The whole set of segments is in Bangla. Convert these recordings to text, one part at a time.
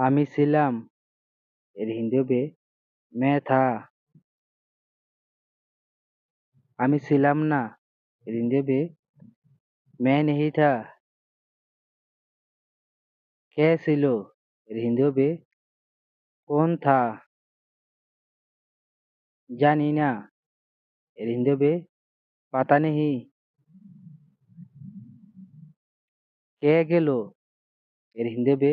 আমি ছিলাম এর হিন্দি হবে মে থা আমি ছিলাম না এর হিন্দি হবে মে নেহি থা কে ছিল এর হিন্দি হবে কোন থা? জানি না। এর হিন্দি হবে পাতা নেহি কে গেল এর হিন্দি হবে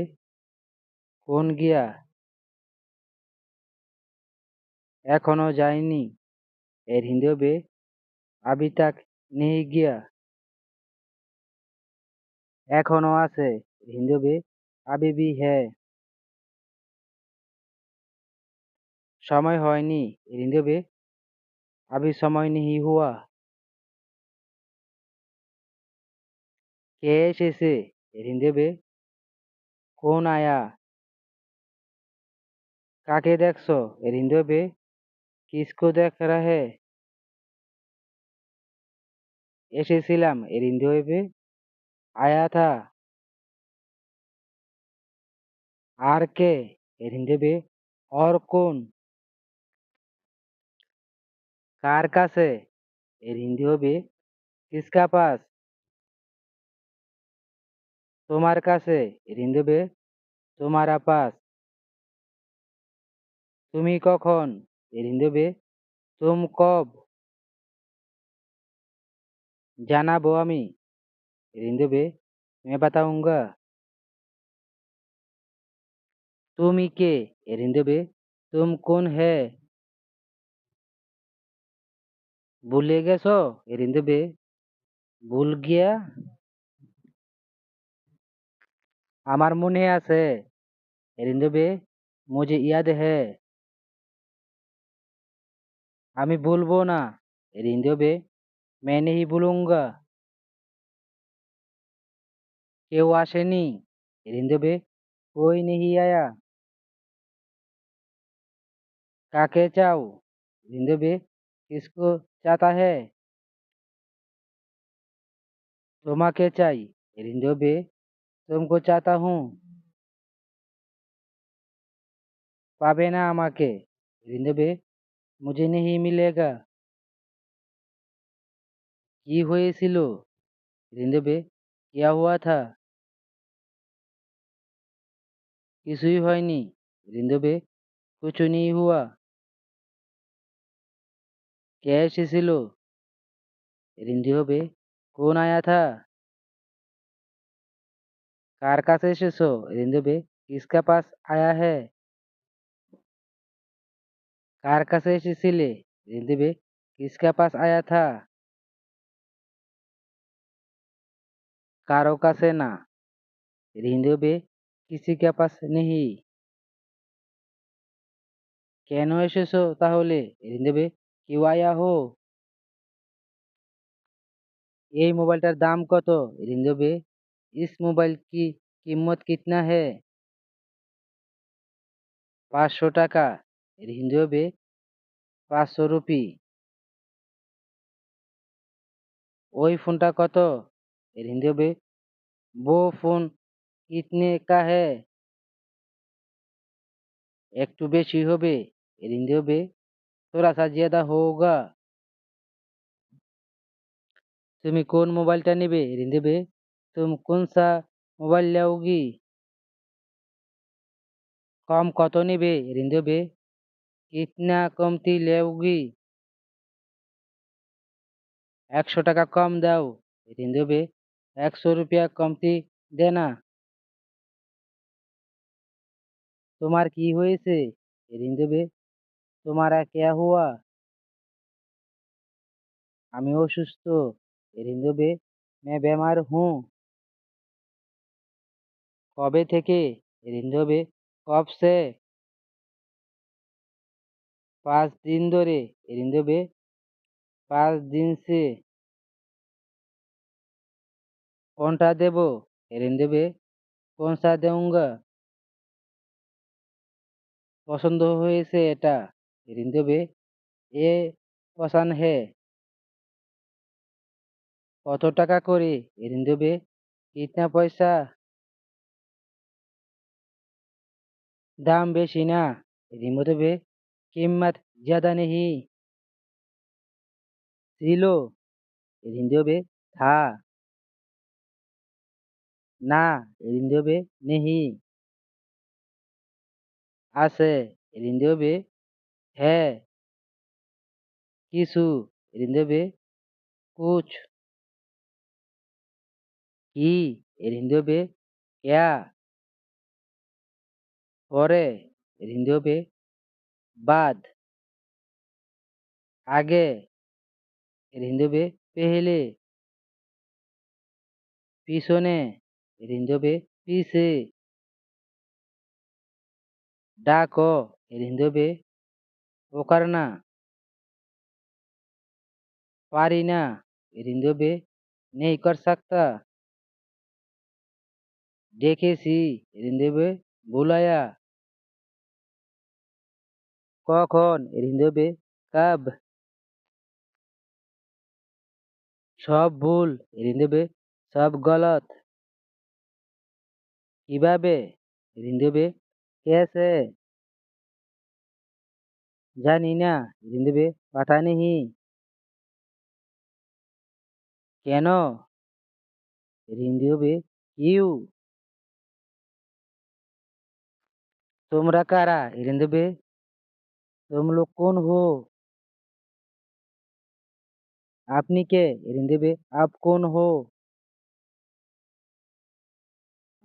কোন গিয়া? এখনও যায়নি এর হিন্দি হবে আবি তাক নেহি গিয়া। এখনও আছে। হিন্দি হবে আবি ভি হ্যায় সময় হয়নি। এর হিন্দি হবে আবি সময় নেহি হুয়া। কে এসেছে? এর হিন্দি হবে কোন আয়া? কাকে দেখছ? এর হিন্দি হবে কিসকো দেখ রাহে এসেছিলাম এর হিন্দি হবে আয়া থা। আর কে? এর হিন্দি হবে और কোন? কার কাছে? এর হিন্দি হবে কিসকা পাস? তোমার কাছে? হবে তোমারা পাস। তুমি কখন এর হিন্দি হবে তুম কব জানাবো আমি এর হিন্দি হবে मैं बताऊंगा তুমি কে এর হিন্দি হবে তুম কোন হে ভুলে গেছো এর হিন্দি হবে ভুল গিয়া আমার মনে আছে এর হিন্দি হবে মুঝে ইয়াদ হে আমি ভুলবো না এর হিন্দি হবে मैं नहीं भूलूंगा কেউ আসেনি এর হিন্দি হবে कोई नहीं आया কাকে চাও এর হিন্দি হবে किसको चाहता है তোমাকে চাই এর হিন্দি হবে तुमको चाहता हूँ পাবে না আমাকে এর হিন্দি হবে मुझे नहीं मिलेगा কি হয়েছিল এর হিন্দি হবে क्या हुआ था কিছুই হয়নি এর হিন্দি হবে कुछ नहीं हुआ কে এসেছিল এর হিন্দি হবে কোন আয়া থা কার কাছে এসেছো এর হিন্দি হবে কিসকা পাস আয়া হে কার কাছে এসেছিলে এর হিন্দি হবে কিসকা পাস আয়া থা কারও কাছে না এর হিন্দি হবে কিসি কে পাস নেহি কেন এসেছ তাহলে এর হিন্দি হবে কিউ আয়া হো এই মোবাইলটার দাম কত এর হিন্দি হবে ইস মোবাইল কি কিম্মত কিতনা হে পাঁচশো এর হিন্দি হবে পাঁচশো রুপি। ওই ফোনটা কত? এর হিন্দি হবে বো ফোন, কিতনে কা হে একটু বেশি হবে এর হিন্দি হবে তোরা সা জিয়াদা হোগা। তুমি কোন মোবাইলটা নেবে? এর হিন্দি হবে তুমি কোন সা মোবাইল লাওগি? কম কত নেবে? এর হিন্দি হবে কিতনা কমতি লোগি একশো টাকা কম দাও এর হিন্দি হবে একশো রুপিয়া কমতি দেনা তোমার কি হয়েছে এর হিন্দি হবে তোমারা ক্যা হুয়া আমি অসুস্থ এর হিন্দি হবে मैं बीमार हूँ কবে থেকে এর হিন্দি হবে কব সে পাঁচ দিন ধরে এর হিন্দি হবে পাঁচ দিন সে কোনটা দেব এর হিন্দি হবে কোন সা দেউঙ্গা পছন্দ হয়েছে এটা এর হিন্দি হবে এ পছন্দ হে কত টাকা করে এর হিন্দি হবে কিতনা পয়সা दाम बेशी ना এর হিন্দি হবে कीमत ज़्यादा नहीं। सिलो हिंदी में था। ना हिंदी में नहीं। आसे हिंदी में है। किसु हिंदी में कुछ। की हिंदी में क्या। और हिंदी में হবে ক্যা পরে এর হিন্দি হবে বাদ আগে এর হিন্দি হবে পেহলে পিছনে এর হিন্দি হবে পিছে ডাকো এর হিন্দি হবে ওকারনা পারি না এর হিন্দি হবে নেই কর सकता ডেকেছি এর হিন্দি হবে বুলায়া কখন? রিঁধবে কাব। সব ভুল রিঁধবে সব গলত। কীভাবে? রিঁধবে কেসে? জানি না রিঁধবে পাতা নেহি। কেন? রিঁধবে ইউ তোমরা কারা? রিঁধবে तुम लोग कौन हो আপনি কে এর হিন্দি হবে आप कौन हो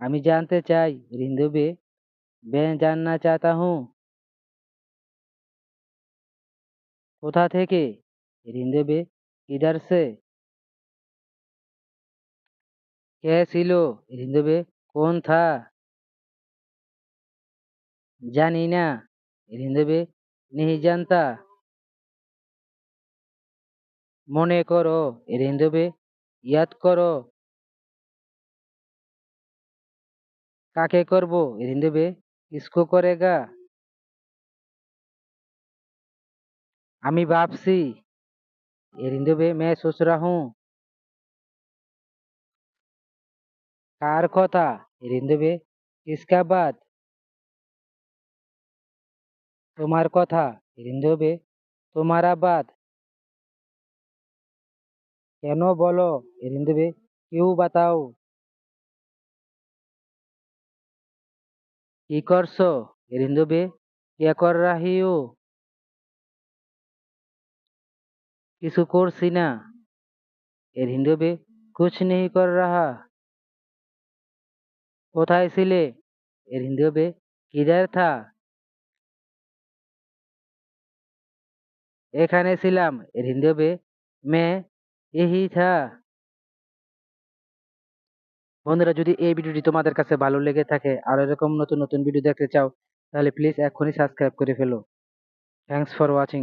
আমি জানতে চাই এর হিন্দি হবে मैं जानना चाहता हूँ কোথা থেকে এর হিন্দি হবে কিধার সে কে ছিল এর হিন্দি হবে কোন থা জানি না এর হিন্দি হবে नहीं जानता মনে করো এর হিন্দি হবে ইয়াদ করো কাকে করব এর হিন্দি হবে কিসকো করেগা আমি ভাবছি এর হিন্দি হবে मैं सोच रहा हूँ কার কথা এর হিন্দি হবে কিসকা বাত তোমার কথা রিন্ধবে তোমার আবাদ। কেন বলো রিন্ধবে কেউ বাতাও কি করছ রিন্ধবে কে কর রাহিও কিছু করছি না। এর হিন্দবে কুছ নেই কর রাহা। কোথায় ছিলে? এর হিন্দবে কিদার থা। এখানে ছিলাম। এর হিন্দি হবে মে এহি থা। বন্ধুরা, যদি এই ভিডিওটি তোমাদের কাছে ভালো লেগে থাকে, আর এরকম নতুন নতুন ভিডিও দেখতে চাও, তাহলে প্লিজ এখনই সাবস্ক্রাইব করে ফেলো। Thanks for watching